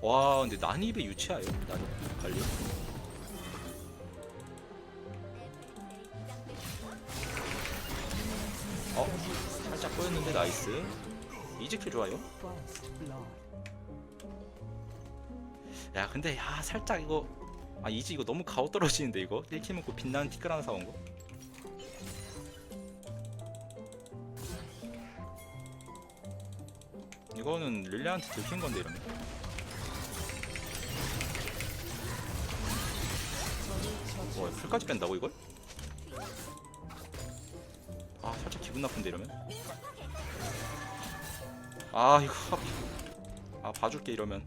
와 근데 난입의 유치하요 난 갈려 어 살짝 꼬였는데 나이스. 이즈킬 좋아요? 야 근데 야 살짝 이거 아 이즈 이거 너무 가오 떨어지는데 이거? 1킬 먹고 빛나는 티끌 하나 사온 거? 이거는 릴리한테 들킨 건데 이러면 와 풀까지 뺀다고 이걸? 아 살짝 기분 나쁜데 이러면? 아 이거 아 봐줄게 이러면.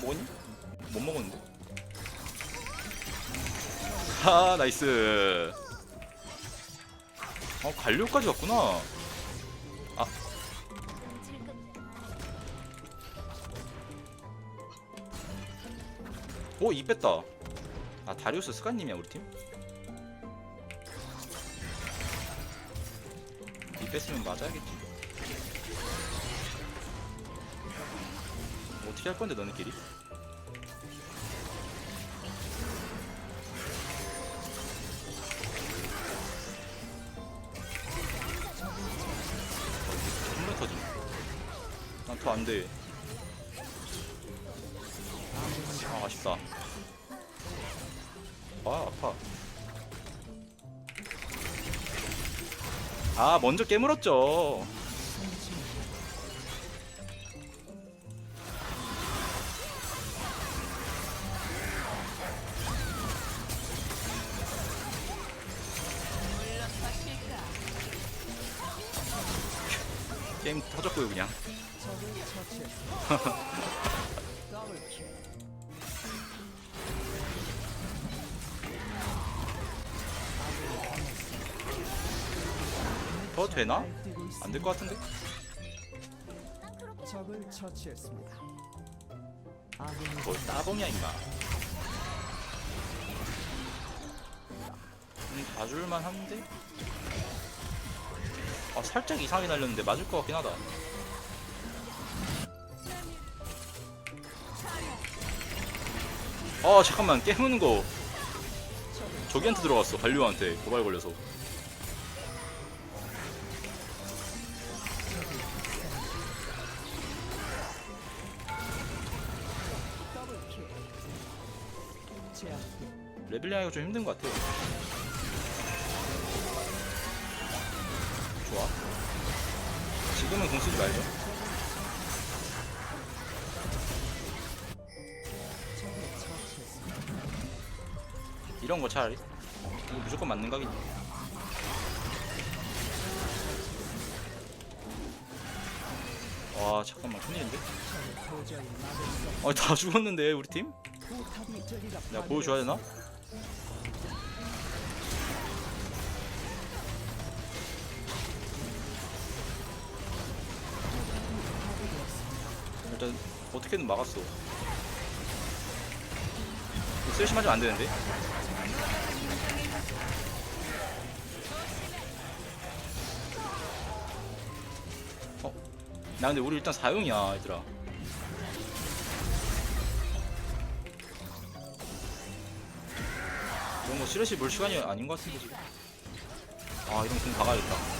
먹었니? 못 먹었는데? 아 나이스. 어 관료까지 왔구나. 아. 오, 이 뺐다. 아, 다리우스 스카님이야, 우리 팀? 이 뺐으면 맞아야겠지. 어떻게 할 건데, 너네끼리? 정말 터지네. 난더 안 돼. 아, 아쉽다. 아, 아파. 아, 먼저 깨물었죠. 게임 터졌고요, 그냥. 더 되나? 안 될 것 같은데? 적을 처치했습니다. 아군이 뭘 따봉이야 임마 음, 봐줄만 한데? 아 살짝 이상하게 날렸는데 맞을 것 같긴 하다 아 잠깐만 깨무는 거 저기한테 들어갔어 관료한테 고발 걸려서 레벨링하기가 좀 힘든 것 같아요 좋아 지금은 공 쓰지 말죠. 이런 거 차라리 이거 무조건 맞는 각이지 와 잠깐만 큰일인데. 아다 죽었는데 우리 팀? 내가 보여줘야 되나? 어떻게든 막았어. 슬시 맞으면 안 되는데. 어? 나 근데 우리 일단 사용이야 얘들아. 이런 거 쓰레시 볼 시간이 아닌 것 같은데 지금. 아 이런 공 박아야겠다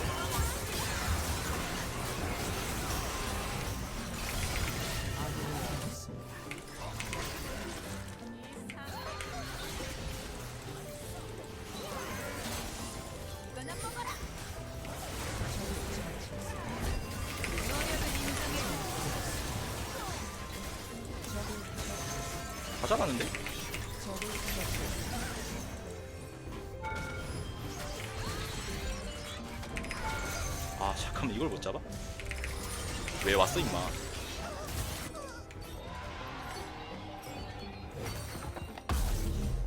잡았는데? 아 잠깐만 이걸 못 잡아? 왜 왔어 임마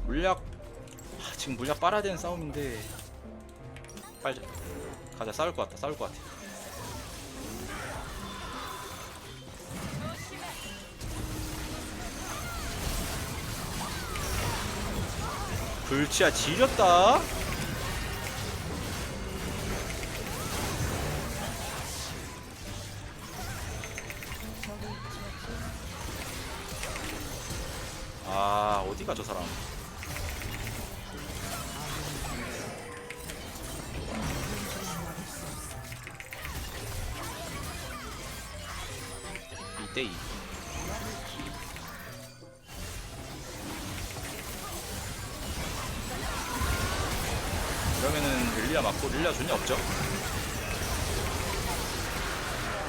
물약 아, 지금 물약 빨아야 되는 싸움인데 빨자 가자 싸울 것 같다 싸울 것 같아 불치야 지렸다. 아 어디가 저 사람? 이때 이. 릴리아 맞고 릴리아 존이 없죠?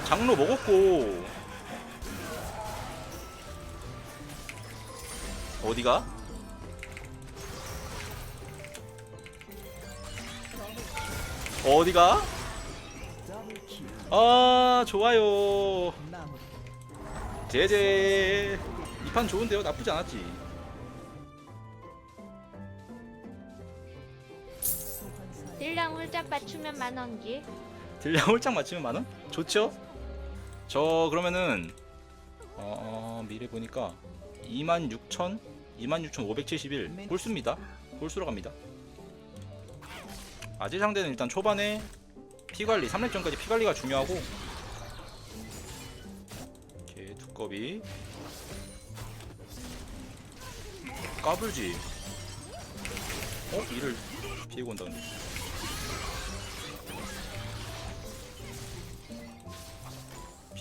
장로 먹었고 어디가? 어디가? 아 좋아요. 제제 이 판 좋은데요 나쁘지 않았지 딜량 홀짝 맞추면 만 원기 딜량 홀짝 맞추면 만 원? 좋죠? 저 그러면은 어, 어 미래 보니까 26,000 26,571 홀수입니다. 홀수로 갑니다. 아직 상대는 일단 초반에 피 관리 3렙전까지 피 관리가 중요하고. 이렇게 두꺼비. 까불지. 어? 이를 피해고 온다 근데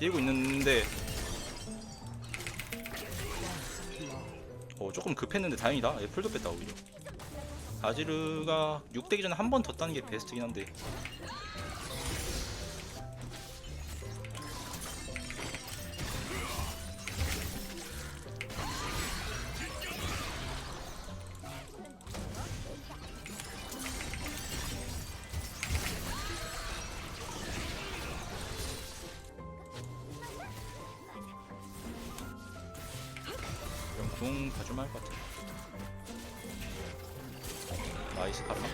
피해고 있는데. 어 조금 급했는데 다행이다. 애플도 뺐다 오히려. 아지르가 6대기 전에 한 번 더 따는 게 베스트긴 한데 궁 가줄만 할것 같아 나이스 카르마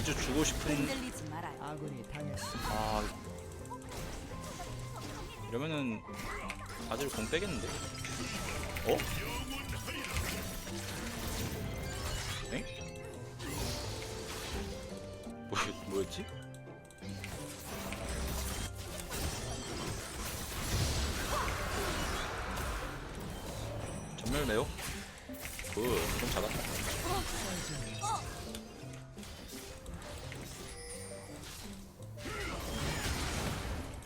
이주 주고 싶은 흔들리지 말아요. 아군이 당했습니다. 아 이러면은 아들 공 빼겠는데 어? 엥? 뭐, 뭐였지? 매요? 굿좀 잡았다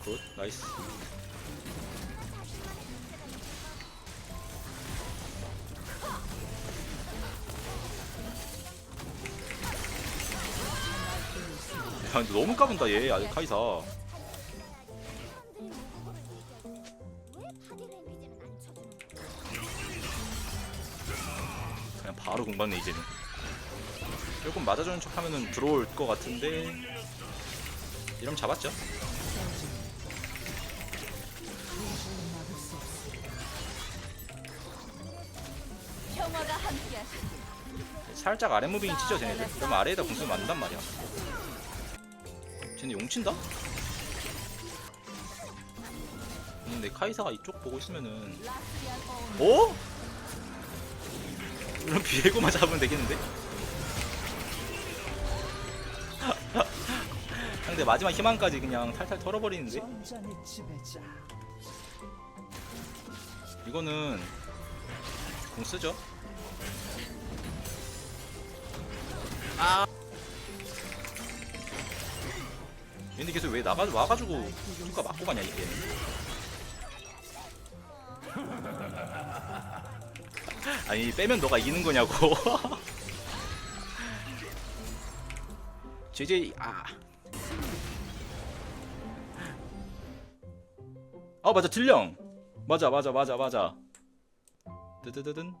굿 나이스. 야 근데 너무 까분다 얘. 아직 카이사 바로 공받네 이제는 조금 맞아주는 척 하면은 들어올 것 같은데 이러면 잡았죠. 평화가 함께 살짝 아래 무빙이 치죠 쟤네들 그러면 아래에다 공수 만단 말이야 쟤네 용 친다? 근데 카이사가 이쪽 보고 있으면은 어? 그럼 비에고만 잡으면 되겠는데? 상대 마지막 희망까지 그냥 탈탈 털어버리는데? 이거는 공 쓰죠? 아. 얘네 계속 왜 나가 와가지고 누가 맞고 가냐 이게. 아니 빼면 너가 이기는 거냐고. 제제 아. 아 맞아 딜령. 맞아 맞아 맞아 맞아. 뜨뜨뜨든